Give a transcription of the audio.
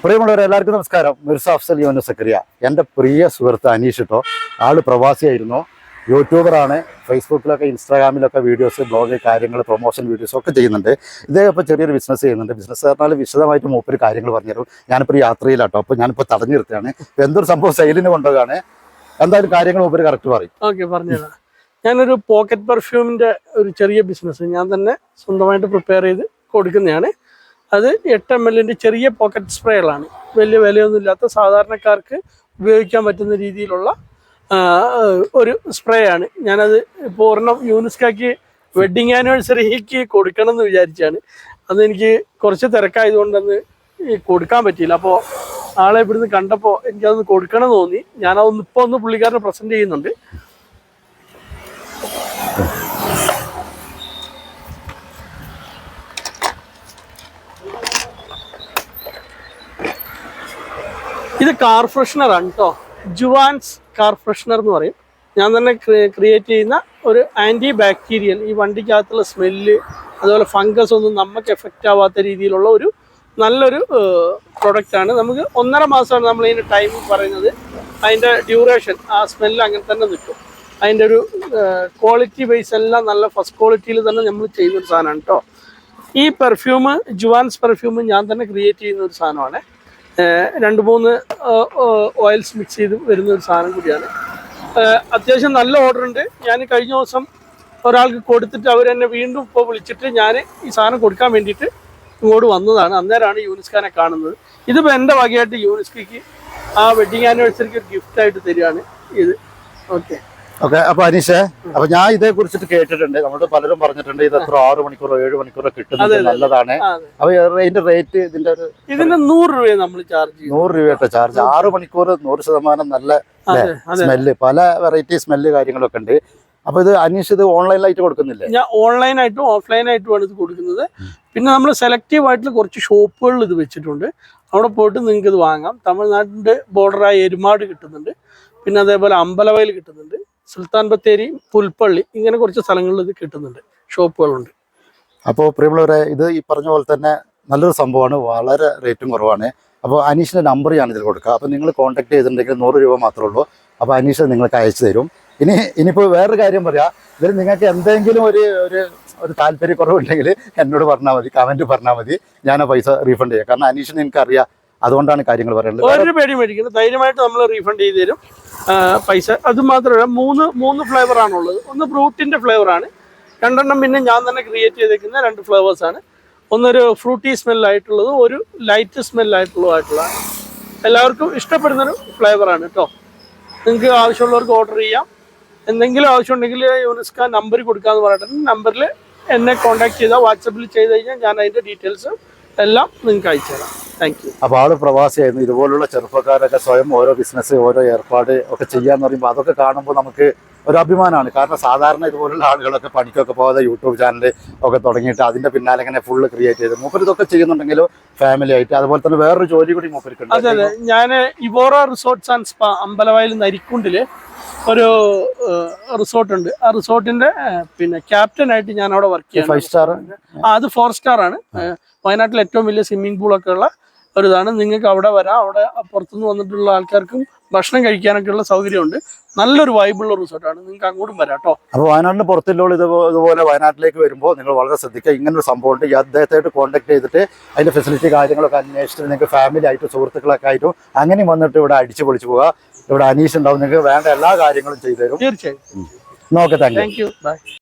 പ്രിയമുള്ളവരെ എല്ലാവർക്കും നമസ്കാരം. മിർസ അഫ്സൽ യോന സക്രിയ. എന്റെ പ്രിയ സുഹൃത്ത് അനീഷ് കേട്ടോ ആൾ പ്രവാസിയായിരുന്നു. യൂട്യൂബറാണ്. ഫേസ്ബുക്കിലൊക്കെ ഇൻസ്റ്റാഗ്രാമിലൊക്കെ വീഡിയോസ് ബ്ലോഗ് കാര്യങ്ങൾ പ്രൊമോഷൻ വീഡിയോസ് ഒക്കെ ചെയ്യുന്നുണ്ട്. ഇദ്ദേഹം ഇപ്പോൾ ചെറിയൊരു ബിസിനസ് ചെയ്യുന്നുണ്ട്. ബിസിനസ് പറഞ്ഞാൽ വിശദമായിട്ട് മൂപ്പര് കാര്യങ്ങൾ പറഞ്ഞുതരും. ഞാനിപ്പോൾ യാത്രയിലാട്ടോ അപ്പോൾ ഞാനിപ്പോൾ തടഞ്ഞു നിർത്തുകയാണ്. എന്തൊരു സംഭവം സെയിലിന് കൊണ്ടുപോകാണ്. എന്തായാലും കാര്യങ്ങൾ മൂപ്പര് കറക്റ്റ് പറയും. ഓക്കെ പറഞ്ഞുതരാം. ഞാനൊരു പോക്കറ്റ് പെർഫ്യൂമിന്റെ ഒരു ചെറിയ ബിസിനസ് ഞാൻ തന്നെ സ്വന്തമായിട്ട് പ്രിപ്പയർ ചെയ്ത് കൊടുക്കുന്നതാണ്. അത് എട്ട് എം എല്ലിന്റെ ചെറിയ പോക്കറ്റ് സ്പ്രേകളാണ് വലിയ വിലയൊന്നുമില്ലാത്ത സാധാരണക്കാർക്ക് ഉപയോഗിക്കാൻ പറ്റുന്ന രീതിയിലുള്ള ഒരു സ്പ്രേ ആണ്. ഞാനത് ഇപ്പോൾ ഒരെണ്ണം യൂനിസ്കാക്ക് വെഡിങ് ആനിവേഴ്സറിക്ക് കൊടുക്കണം എന്ന് വിചാരിച്ചാണ്. അന്ന് എനിക്ക് കുറച്ച് തിരക്കായതുകൊണ്ടന്ന് കൊടുക്കാൻ പറ്റിയില്ല. അപ്പോൾ ആളെ ഇവിടുന്ന് കണ്ടപ്പോൾ എനിക്കതൊന്ന് കൊടുക്കണം തോന്നി. ഞാനതൊന്ന് ഇപ്പോൾ ഒന്ന് പുള്ളിക്കാരനെ പ്രസന്റ് ചെയ്യുന്നുണ്ട്. ഇത് കാർ ഫ്രഷ്നർ ആണ് കേട്ടോ ജുവാൻസ് കാർ ഫ്രഷ്നർ എന്ന് പറയും. ഞാൻ തന്നെ ക്രിയേറ്റ് ചെയ്യുന്ന ഒരു ആന്റി ബാക്ടീരിയൽ ഈ വണ്ടിക്കകത്തുള്ള സ്മെല്ല് അതുപോലെ ഫംഗസ് ഒന്നും നമുക്ക് എഫക്റ്റ് ആവാത്ത രീതിയിലുള്ള ഒരു നല്ലൊരു പ്രൊഡക്റ്റ് ആണ്. നമുക്ക് ഒന്നര മാസമാണ് നമ്മൾ ഇതിന്റെ ടൈം പറയുന്നത്. അതിന്റെ ഡ്യൂറേഷൻ ആ സ്മെല്ല് അങ്ങനെ തന്നെ നിൽക്കും. അതിന്റെ ഒരു ക്വാളിറ്റി ബേസ് എല്ലാം നല്ല ഫസ്റ്റ് ക്വാളിറ്റിയിൽ തന്നെ നമ്മൾ ചെയ്യുന്ന ഒരു സാധനമാണ് കേട്ടോ ഈ പെർഫ്യൂം ജുവാൻസ് പെർഫ്യൂം ഞാൻ തന്നെ ക്രിയേറ്റ് ചെയ്യുന്ന ഒരു സാധനമാണ്. രണ്ട് മൂന്ന് ഓയിൽസ് മിക്സ് ചെയ്ത് വരുന്ന ഒരു സാധനം കൂടിയാണ്. അത്യാവശ്യം നല്ല ഓർഡർ ഉണ്ട്. ഞാൻ കഴിഞ്ഞ ദിവസം ഒരാൾക്ക് കൊടുത്തിട്ട് അവർ എന്നെ വീണ്ടും ഇപ്പോൾ വിളിച്ചിട്ട് ഞാൻ ഈ സാധനം കൊടുക്കാൻ വേണ്ടിയിട്ട് ഇങ്ങോട്ട് വന്നതാണ്. അന്നേരമാണ് യൂനിസ്കാനെ കാണുന്നത്. ഇതിപ്പോൾ എന്റെ വകയായിട്ട് യൂനിസ്കയ്ക്ക് ആ വെഡിങ് ആനിവേഴ്സറിക്ക് ഒരു ഗിഫ്റ്റായിട്ട് തരികയാണ് ഇത്. ഓക്കെ ഓക്കെ അപ്പൊ അനീഷേ അപ്പൊ ഞാൻ ഇതേ കുറിച്ചിട്ട് കേട്ടിട്ടുണ്ട്. നമ്മളോട് പലരും പറഞ്ഞിട്ടുണ്ട് ഇത് എത്ര ആറ് മണിക്കൂറോ ഏഴ് മണിക്കൂറോ കിട്ടുന്നത് നല്ലതാണ്. അപ്പൊ ഇതിന്റെ റേറ്റ് ഇതിന്റെ ഒരു ഇതിന് നൂറ് രൂപ നമ്മൾ ചാർജ് നൂറ് രൂപയുടെ ചാർജ് ആറ് മണിക്കൂർ നൂറ് ശതമാനം നല്ല സ്മെല്ല് പല വെറൈറ്റി സ്മെല്ല് കാര്യങ്ങളൊക്കെ ഉണ്ട്. അപ്പൊ ഇത് അനീഷ് ഇത് ഓൺലൈനിലായിട്ട് കൊടുക്കുന്നില്ലേ? ഞാൻ ഓൺലൈനായിട്ടും ഓഫ്ലൈനായിട്ടുമാണ് ഇത് കൊടുക്കുന്നത്. പിന്നെ നമ്മൾ സെലക്റ്റീവ് ആയിട്ടുള്ള കുറച്ച് ഷോപ്പുകളിൽ ഇത് വെച്ചിട്ടുണ്ട്. അവിടെ പോയിട്ട് നിങ്ങൾക്ക് ഇത് വാങ്ങാം തമിഴ്നാട്ടിന്റെ ബോർഡറായ എരുമാട് കിട്ടുന്നുണ്ട്. പിന്നെ അതേപോലെ അമ്പലവയൽ കിട്ടുന്നുണ്ട്. സുൽത്താൻ ബത്തേരി പുൽപ്പള്ളി ഇങ്ങനെ കുറച്ച് സ്ഥലങ്ങളിൽ ഇത് കിട്ടുന്നുണ്ട്. ഷോപ്പുകളുണ്ട്. അപ്പോൾ പ്രിയമുള്ളവരെ ഇത് ഈ പറഞ്ഞ പോലെ തന്നെ നല്ലൊരു സംഭവമാണ്. വളരെ റേറ്റും കുറവാണ്. അപ്പോൾ അനീഷിന്റെ നമ്പർ ഞാൻ ഇതിൽ കൊടുക്കുക. അപ്പോൾ നിങ്ങൾ കോൺടാക്ട് ചെയ്തിട്ടുണ്ടെങ്കിൽ നൂറ് രൂപ മാത്രമേ ഉള്ളൂ. അപ്പോൾ അനീഷ് നിങ്ങൾക്ക് അയച്ചു തരും. ഇനി ഇനിയിപ്പോൾ വേറൊരു കാര്യം പറയാം. ഇതിൽ നിങ്ങൾക്ക് എന്തെങ്കിലും ഒരു ഒരു ഒരു താല്പര്യക്കുറവുണ്ടെങ്കിൽ എന്നോട് പറഞ്ഞാൽ മതി. കമന്റ് പറഞ്ഞാൽ മതി. ഞാൻ പൈസ റീഫണ്ട് ചെയ്യാം. കാരണം അനീഷിന് എനിക്കറിയാം അതുകൊണ്ടാണ് കാര്യങ്ങൾ പറയുന്നത്. ഒരു പേടി മേടിക്കുന്നത് ധൈര്യമായിട്ട് നമ്മൾ റീഫണ്ട് ചെയ്ത് തരും. പൈസ. അത് മാത്രമല്ല മൂന്ന് മൂന്ന് ഫ്ലേവർ ആണുള്ളത്. ഒന്ന് ഫ്രൂട്ടിന്റെ ഫ്ലേവർ ആണ്. രണ്ടെണ്ണം പിന്നെ ഞാൻ തന്നെ ക്രിയേറ്റ് ചെയ്തേക്കുന്ന രണ്ട് ഫ്ലേവേഴ്സ് ആണ്. ഒന്നൊരു ഫ്രൂട്ടി സ്മെല്ലായിട്ടുള്ളത് ഒരു ലൈറ്റ് സ്മെല്ലായിട്ടുള്ളതായിട്ടുള്ള എല്ലാവർക്കും ഇഷ്ടപ്പെടുന്നൊരു ഫ്ലേവറാണ് കേട്ടോ നിങ്ങൾക്ക് ആവശ്യമുള്ളവർക്ക് ഓർഡർ ചെയ്യാം. എന്തെങ്കിലും ആവശ്യമുണ്ടെങ്കിൽ യുനെസ്ക നമ്പർ കൊടുക്കാമെന്ന് പറഞ്ഞിട്ടുണ്ട് നമ്പറിൽ എന്നെ കോൺടാക്ട് ചെയ്താൽ വാട്സപ്പിൽ ചെയ്ത് കഴിഞ്ഞാൽ ഞാൻ അതിന്റെ ഡീറ്റെയിൽസ് എല്ലാം നിങ്ങൾക്ക് അയച്ചു തരാം അപ്പോൾ ആൾ പ്രവാസിയായിരുന്നു. ഇതുപോലുള്ള ചെറുപ്പക്കാരൊക്കെ സ്വയം ഓരോ ബിസിനസ് ഓരോ ഏർപ്പാട് ഒക്കെ ചെയ്യാന്ന് പറയുമ്പോൾ അതൊക്കെ കാണുമ്പോൾ നമുക്ക് ഒരു അഭിമാനമാണ്. കാരണം സാധാരണ ഇതുപോലുള്ള ആളുകളൊക്കെ പണിക്കൊക്കെ പോകാതെ യൂട്യൂബ് ചാനൽ ഒക്കെ തുടങ്ങിയിട്ട് അതിന്റെ പിന്നാലെ ഇങ്ങനെ ഫുള്ള് ക്രിയേറ്റ് ചെയ്ത് മൂപ്പർ ഇതൊക്കെ ചെയ്യുന്നുണ്ടെങ്കിലും ഫാമിലി ആയിട്ട്. അതുപോലെ തന്നെ വേറൊരു ജോലി കൂടി മൂപ്പർക്ക് അതെ അതെ. ഞാൻ Evora resorts and spa Ambalavayal നരിക്കുണ്ടിൽ ഒരു റിസോർട്ട് ഉണ്ട്. ആ റിസോർട്ടിന്റെ പിന്നെ ക്യാപ്റ്റൻ ആയിട്ട് ഞാൻ അവിടെ വർക്ക് ചെയ്യുന്നത് ഫൈവ് സ്റ്റാർ ആ അത് ഫോർ സ്റ്റാർ ആണ്. വയനാട്ടിൽ ഏറ്റവും വലിയ സ്വിമ്മിംഗ് പൂളൊക്കെ ഉള്ള ഒരു ഇതാണ് നിങ്ങൾക്ക് അവിടെ വരാം. അവിടെ പുറത്തുനിന്ന് വന്നിട്ടുള്ള ആൾക്കാർക്കും ഭക്ഷണം കഴിക്കാനൊക്കെ ഉള്ള സൗകര്യമുണ്ട്. നല്ലൊരു വൈബുള്ള റിസോർട്ടാണ്. നിങ്ങൾക്ക് അങ്ങോട്ടും വരാം കേട്ടോ. അപ്പോൾ വയനാടിന് പുറത്തുള്ള ഇതുപോലെ വയനാട്ടിലേക്ക് വരുമ്പോൾ നിങ്ങൾ വളരെ ശ്രദ്ധിക്കുക. ഇങ്ങനെ ഒരു സംഭവം ഉണ്ട്. ഈ അദ്ദേഹത്തായിട്ട് കോൺടാക്ട് ചെയ്തിട്ട് അതിന്റെ ഫെസിലിറ്റി കാര്യങ്ങളൊക്കെ അന്വേഷിച്ചിട്ട് നിങ്ങൾക്ക് ഫാമിലി ആയിട്ടും സുഹൃത്തുക്കളൊക്കെ ആയിട്ടും അങ്ങനെ വന്നിട്ട് ഇവിടെ അടിച്ചു പൊളിച്ചു പോവുക. ഇവിടെ അനീഷ് ഉണ്ടാവും. നിങ്ങൾക്ക് വേണ്ട എല്ലാ കാര്യങ്ങളും ചെയ്തു തരും. തീർച്ചയായും. Okay thank you by